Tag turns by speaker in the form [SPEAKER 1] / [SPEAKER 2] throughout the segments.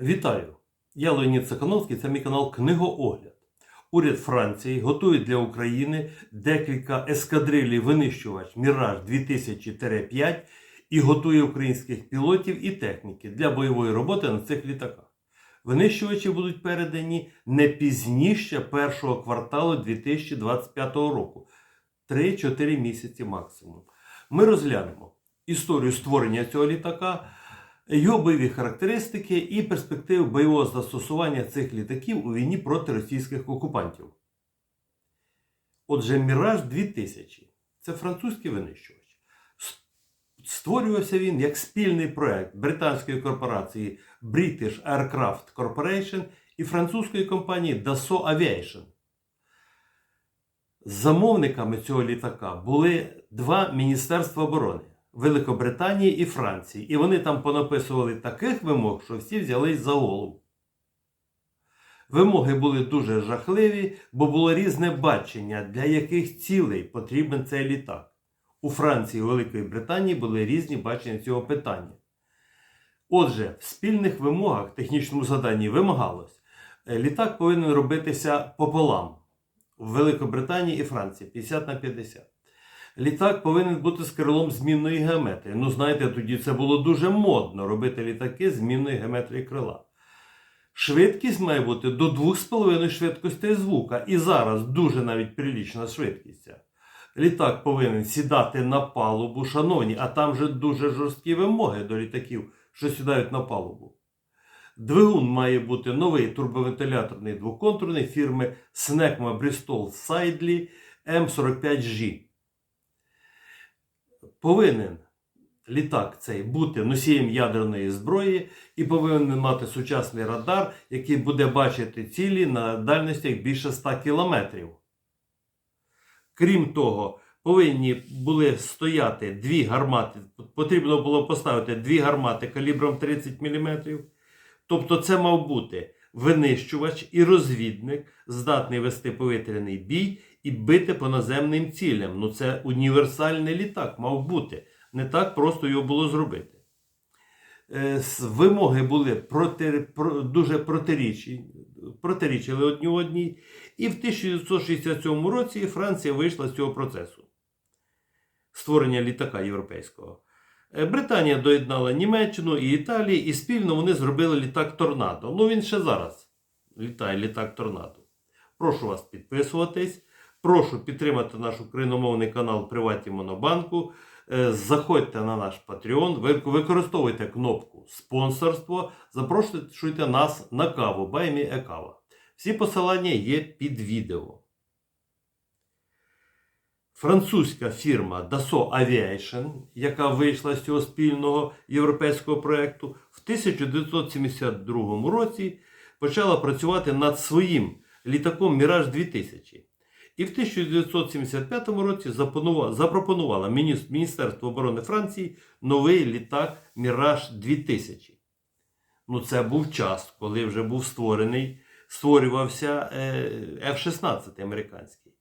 [SPEAKER 1] Вітаю! Я Леонід Сакановський, це мій канал Книгоогляд. Уряд Франції готує для України декілька ескадрилій винищувач Міраж 2000-5 і готує українських пілотів і техніки для бойової роботи на цих літаках. Винищувачі будуть передані не пізніше першого кварталу 2025 року 3-4 місяці максимум. Ми розглянемо історію створення цього літака, його бойові характеристики і перспективи бойового застосування цих літаків у війні проти російських окупантів. Отже, Міраж 2000 це французький винищувач. Створювався він як спільний проект британської корпорації British Aircraft Corporation і французької компанії Dassault Aviation. Замовниками цього літака були два міністерства оборони Великобританії і Франції. І вони там понаписували таких вимог, що всі взялись за голову. Вимоги були дуже жахливі, бо було різне бачення, для яких цілей потрібен цей літак. У Франції і Великої Британії були різні бачення цього питання. Отже, в спільних вимогах технічному заданні вимагалось, е, літак повинен робитися пополам в Великобританії і Франції 50 на 50. Літак повинен бути з крилом змінної геометрії. Ну, знаєте, тоді це було дуже модно робити літаки змінної геометрії крила. Швидкість має бути до 2,5 швидкостей звука. І зараз дуже навіть прилічна швидкість. Літак повинен сідати на палубу, шановні, а там же дуже жорсткі вимоги до літаків, що сідають на палубу. Двигун має бути новий турбовентиляторний двоконтурний фірми Snecma Bristol Sidley M45G. Повинен літак цей бути носієм ядерної зброї і повинен мати сучасний радар, який буде бачити цілі на дальностях більше 100 кілометрів. Крім того, повинні були стояти дві гармати. Потрібно було поставити дві гармати калібром 30 мм. Тобто, це мав бути винищувач і розвідник, здатний вести повітряний бій і бити по наземним цілям. Ну, це універсальний літак мав бути. Не так просто його було зробити. Е, Вимоги були проти, дуже протирічі, протирічили одні одній. І в 1967 році Франція вийшла з цього процесу створення літака європейського. Е, Британія доєднала Німеччину і Італію, і спільно вони зробили літак Торнадо. Ну він ще зараз літає літак Торнадо. Прошу вас підписуватись. Прошу підтримати наш україномовний канал Приваті Монобанку. Е, Заходьте на наш Patreon, використовуйте кнопку спонсорство, запрошуйте нас на каву Баймі Екава. Всі посилання є під відео. Французька фірма Dassault Aviation, яка вийшла з цього спільного європейського проєкту, в 1972 році почала працювати над своїм літаком Mirage 2000. І в 1975 році запропонувала Міністерство оборони Франції новий літак Mirage 2000. Ну, це був час, коли вже був створений, створювався е, F-16 американський.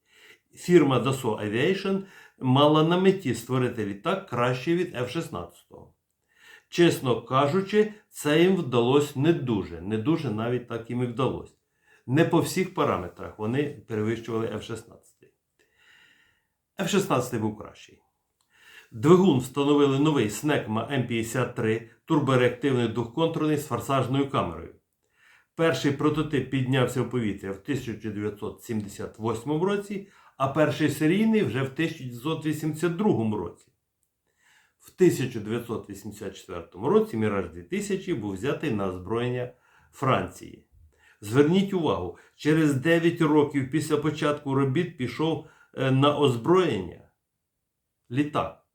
[SPEAKER 1] Фірма Dassault Aviation мала на меті створити літак краще від F-16. Чесно кажучи, це їм вдалося не дуже. Не дуже навіть так їм і вдалося. Не по всіх параметрах вони перевищували F-16. F-16 був кращий. Двигун встановили новий Snecma M53 турбореактивний двохконтурний з форсажною камерою. Перший прототип піднявся в повітря в 1978 році, а перший серійний вже в 1982 році. В 1984 році Міраж 2000 був взятий на озброєння Франції. Зверніть увагу, через 9 років після початку робіт пішов е, на озброєння літак.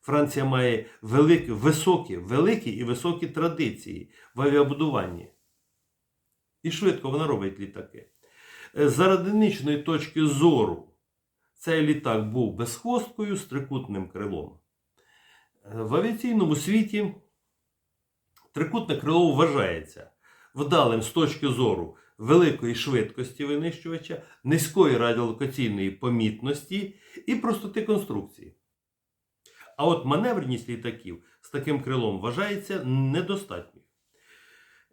[SPEAKER 1] Франція має великі, високі, великі і високі традиції в авіабудуванні. І швидко вона робить літаки. Е, З радиничної точки зору цей літак був безхвосткою з трикутним крилом. Е, В авіаційному світі трикутне крило вважається вдалим з точки зору великої швидкості винищувача, низької радіолокаційної помітності і простоти конструкції. А от маневреність літаків з таким крилом вважається недостатньою.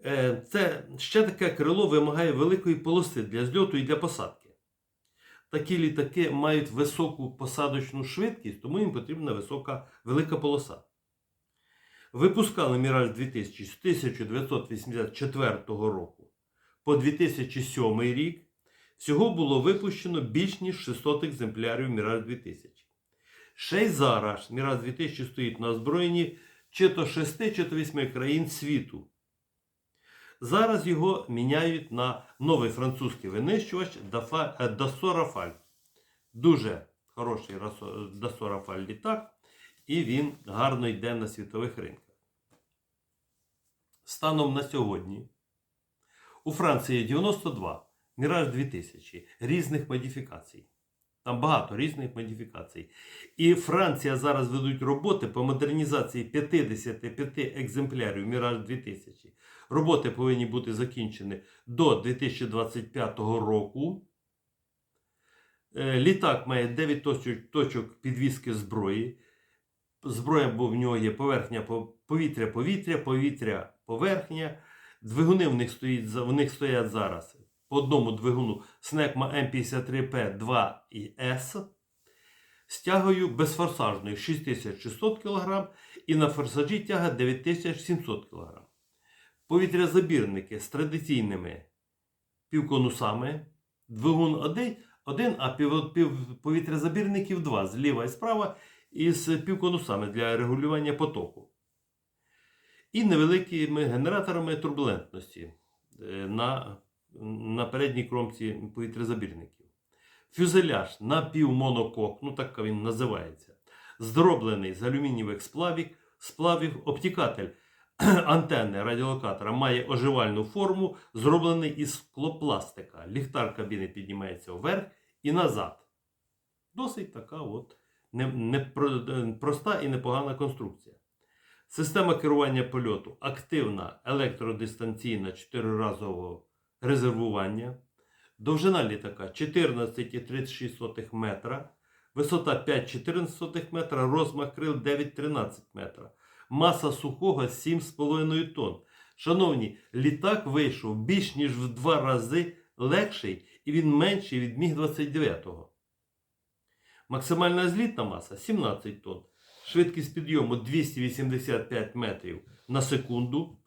[SPEAKER 1] Е, Це ще таке крило вимагає великої полоси для зльоту і для посадки. Такі літаки мають високу посадочну швидкість, тому їм потрібна висока велика полоса. Випускали Міраж 2000 з 1984 року по 2007 рік. Всього було випущено більш ніж 600 екземплярів Міраж 2000. Ще й зараз Міраж 2000 стоїть на озброєнні чи то 6, чи то 8 країн світу. Зараз його міняють на новий французький винищувач Dassault Rafale. Дуже хороший Dassault Rafale літак, і він гарно йде на світових ринках. Станом на сьогодні у Франції 92 Міраж 2000 різних модифікацій. Там багато різних модифікацій. І Франція зараз ведуть роботи по модернізації 55 екземплярів Міраж 2000. Роботи повинні бути закінчені до 2025 року. Е, Літак має 9 точок, підвіски зброї. Зброя, бо в нього є поверхня повітря-повітря, повітря-поверхня. Двигуни в них, стоїть, в них стоять зараз по одному двигуну Снекма М53П2 і С з тягою безфорсажною 6600 кг і на форсажі тяга 9700 кг. Повітрязабірники з традиційними півконусами. Двигун один, один а пів, пів, повітрязабірників два зліва і справа із півконусами для регулювання потоку. І невеликими генераторами турбулентності е, на на передній кромці повітрязабірників. Фюзеляж напівмонокок, ну так він називається, зроблений з алюмінієвих сплавів, сплавів обтікатель антенни радіолокатора має оживальну форму, зроблений із склопластика. Ліхтар кабіни піднімається вверх і назад. Досить така от проста і непогана конструкція. Система керування польоту активна електродистанційна чотириразового резервування. Довжина літака 14,36 метра, висота 5,14 метра, розмах крил 9,13 метра, маса сухого 7,5 тонн. Шановні, літак вийшов більш ніж в два рази легший і він менший від Міг-29. Максимальна злітна маса 17 тонн. Швидкість підйому 285 метрів на секунду.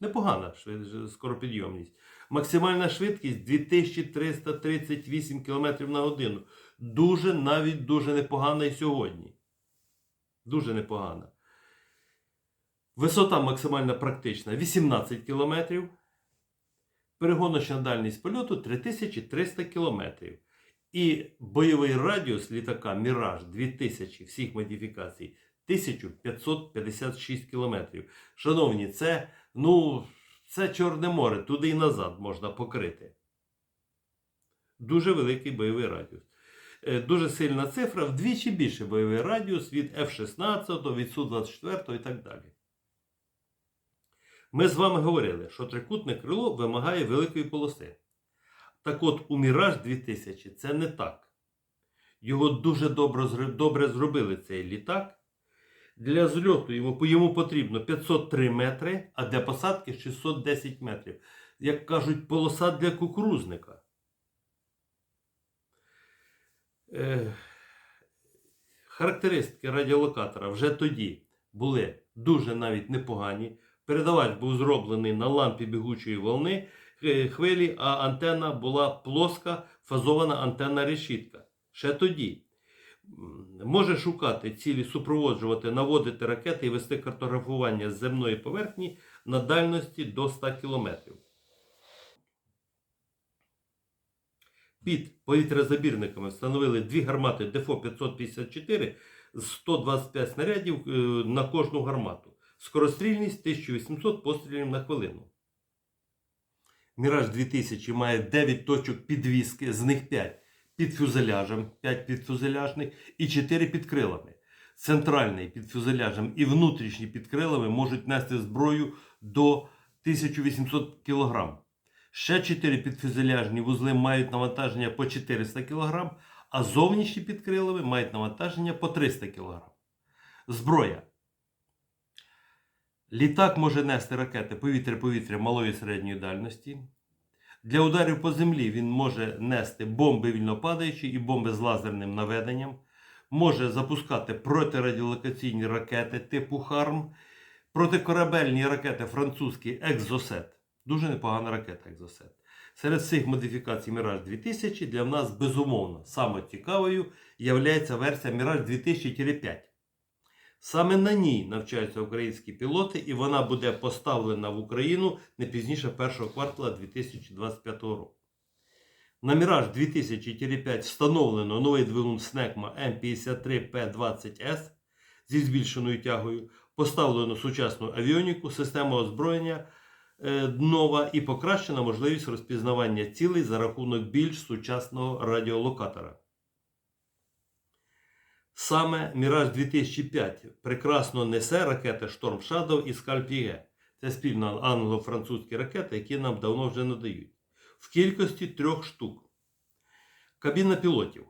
[SPEAKER 1] Непогана скоропідйомність. Максимальна швидкість 2338 км на годину. Дуже навіть дуже непогана і сьогодні. Дуже непогана. Висота максимальна практична 18 км. Перегоночна дальність польоту 3300 км. І бойовий радіус літака Міраж 2000 всіх модифікацій 1556 км. Шановні, це, ну, це Чорне море, туди і назад можна покрити. Дуже великий бойовий радіус. Е, дуже сильна цифра, вдвічі більше бойовий радіус від F-16, від Су-24 і так далі. Ми з вами говорили, що трикутне крило вимагає великої полоси. Так от у Міраж 2000 це не так. Його дуже добре, добре зробили цей літак. Для зльоту йому, йому потрібно 503 метри, а для посадки 610 метрів. Як кажуть, полоса для кукурузника. Е, характеристики радіолокатора вже тоді були дуже навіть непогані. Передавач був зроблений на лампі бігучої волни хвилі, а антенна була плоска фазована антенна решітка. Ще тоді може шукати цілі, супроводжувати, наводити ракети і вести картографування з земної поверхні на дальності до 100 км. Під повітрязабірниками встановили дві гармати ДЕФО-554 з 125 снарядів е, на кожну гармату. Скорострільність 1800 пострілів на хвилину. Міраж 2000 має 9 точок підвіски, з них 5 під фюзеляжем, 5 під фюзеляжних і 4 під крилами. Центральний під фюзеляжем і внутрішні під крилами можуть нести зброю до 1800 кг. Ще 4 підфюзеляжні вузли мають навантаження по 400 кг, а зовнішні під крилами мають навантаження по 300 кг. Зброя. Літак може нести ракети повітря-повітря малої і середньої дальності. Для ударів по землі він може нести бомби вільнопадаючі і бомби з лазерним наведенням, може запускати протирадіолокаційні ракети типу ХАРМ, протикорабельні ракети французький Екзосет. Дуже непогана ракета Екзосет. Серед цих модифікацій Міраж 2000 для нас безумовно саме цікавою є версія Міраж 2000-5. Саме на ній навчаються українські пілоти, і вона буде поставлена в Україну не пізніше першого квартала 2025 року. На Міраж 2000-5 встановлено новий двигун СНЕКМА М53П20С зі збільшеною тягою, поставлено сучасну авіоніку, систему озброєння е, нова і покращена можливість розпізнавання цілей за рахунок більш сучасного радіолокатора. Саме Міраж 2005 прекрасно несе ракети Шторм Shadow і Скальп Це спільно англо-французькі ракети, які нам давно вже надають. В кількості трьох штук. Кабіна пілотів.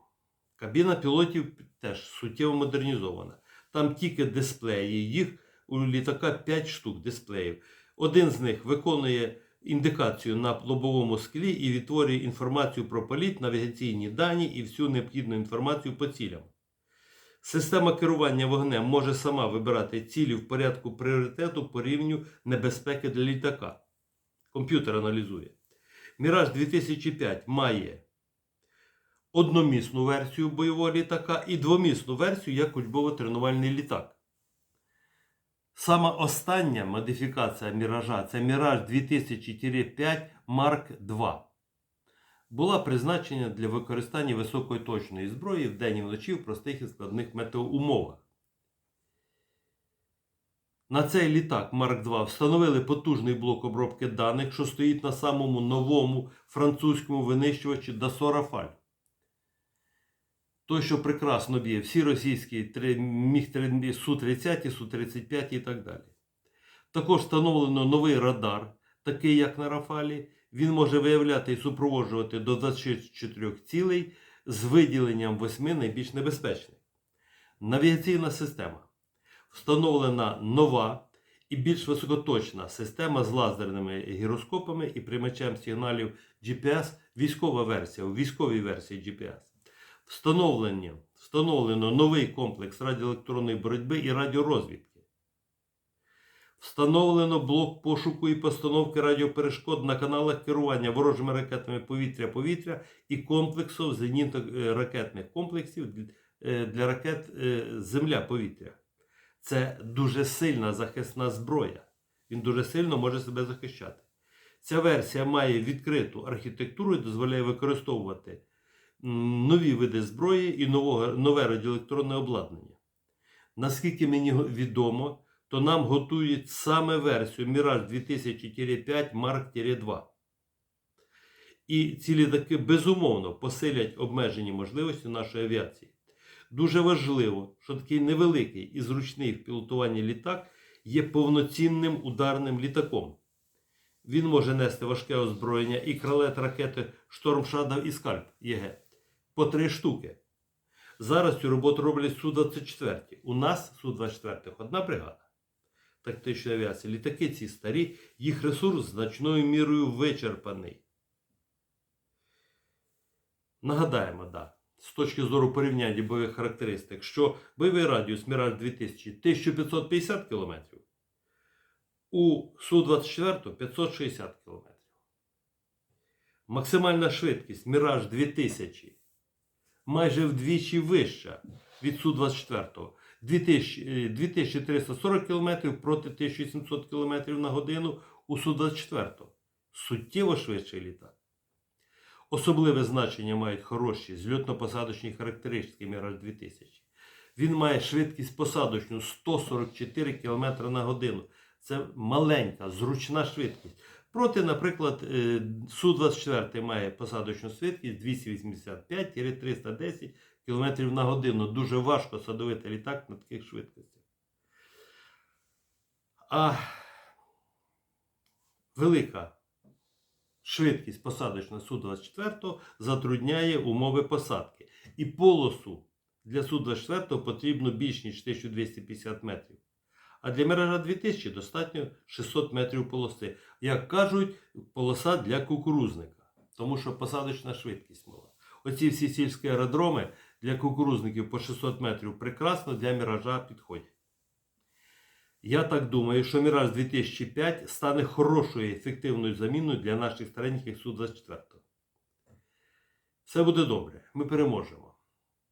[SPEAKER 1] Кабіна пілотів теж суттєво модернізована. Там тільки дисплеї, їх у літака 5 штук дисплеїв. Один з них виконує індикацію на лобовому склі і відтворює інформацію про політ, навігаційні дані і всю необхідну інформацію по цілям. Система керування вогнем може сама вибирати цілі в порядку пріоритету по рівню небезпеки для літака. Комп'ютер аналізує. Міраж 2005 має одномісну версію бойового літака і двомісну версію як учбово-тренувальний літак. Сама остання модифікація Міража це Міраж 2000-5 Марк 2 була призначена для використання високої точної зброї вдень і вночі в простих і складних метеоумовах. На цей літак Марк 2 встановили потужний блок обробки даних, що стоїть на самому новому французькому винищувачі Rafale. Той, що прекрасно б'є всі російські міг Су-30, Су-35 і так далі. Також встановлено новий радар, такий як на Рафалі. Він може виявляти і супроводжувати до 24 цілей з виділенням 8 найбільш небезпечних. Навігаційна система. Встановлена нова і більш високоточна система з лазерними гіроскопами і приймачем сигналів GPS, військова версія, у військовій версії GPS. Встановлення, встановлено новий комплекс радіоелектронної боротьби і радіорозвідки. Встановлено блок пошуку і постановки радіоперешкод на каналах керування ворожими ракетами повітря-повітря і комплексу зенітно-ракетних комплексів е, для ракет е, Земля-повітря. Це дуже сильна захисна зброя. Він дуже сильно може себе захищати. Ця версія має відкриту архітектуру і дозволяє використовувати нові види зброї і нове радіоелектронне обладнання. Наскільки мені відомо, то нам готують саме версію Mirage 2000-5 Mark-2. І ці літаки безумовно посилять обмежені можливості нашої авіації. Дуже важливо, що такий невеликий і зручний в пілотуванні літак є повноцінним ударним літаком. Він може нести важке озброєння і крилет ракети Шторм Shadow і Скальп ЄГ по три штуки. Зараз цю роботу роблять Су-24. У нас Су-24 одна бригада тактичної авіації. Літаки ці старі, їх ресурс значною мірою вичерпаний. Нагадаємо, да, з точки зору порівняння бойових характеристик, що бойовий радіус Міраж 2000 1550 км, у Су-24 560 км. Максимальна швидкість Міраж 2000 майже вдвічі вища від Су-24. 2000, е, 2340 км проти 1700 км на годину у Су-24. Суттєво швидший літак. Особливе значення мають хороші зльотно-посадочні характеристики Міраж 2000. Він має швидкість посадочну 144 км на годину. Це маленька, зручна швидкість. Проти, наприклад, е, Су-24 має посадочну швидкість 285-310 км на годину. Дуже важко садовити літак на таких швидкостях. А велика швидкість посадочна Су-24 затрудняє умови посадки. І полосу для Су-24 потрібно більш ніж 1250 метрів. А для Міража 2000 достатньо 600 метрів полоси. Як кажуть, полоса для кукурузника, тому що посадочна швидкість мала. Оці всі сільські аеродроми для кукурузників по 600 метрів прекрасно для міража підходять. Я так думаю, що Міраж 2005 стане хорошою ефективною заміною для наших стареньких Су-24. Все буде добре, ми переможемо.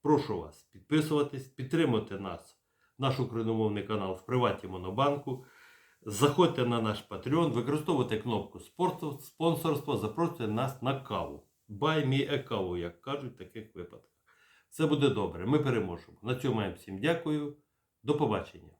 [SPEAKER 1] Прошу вас підписуватись, підтримати нас, наш україномовний канал в приваті Монобанку. Заходьте на наш Patreon, використовуйте кнопку «Спорту- спонсорство, запрошуйте нас на каву. Buy me a каву, як кажуть в таких випадках. Все буде добре, ми переможемо. На цьому я всім дякую. До побачення.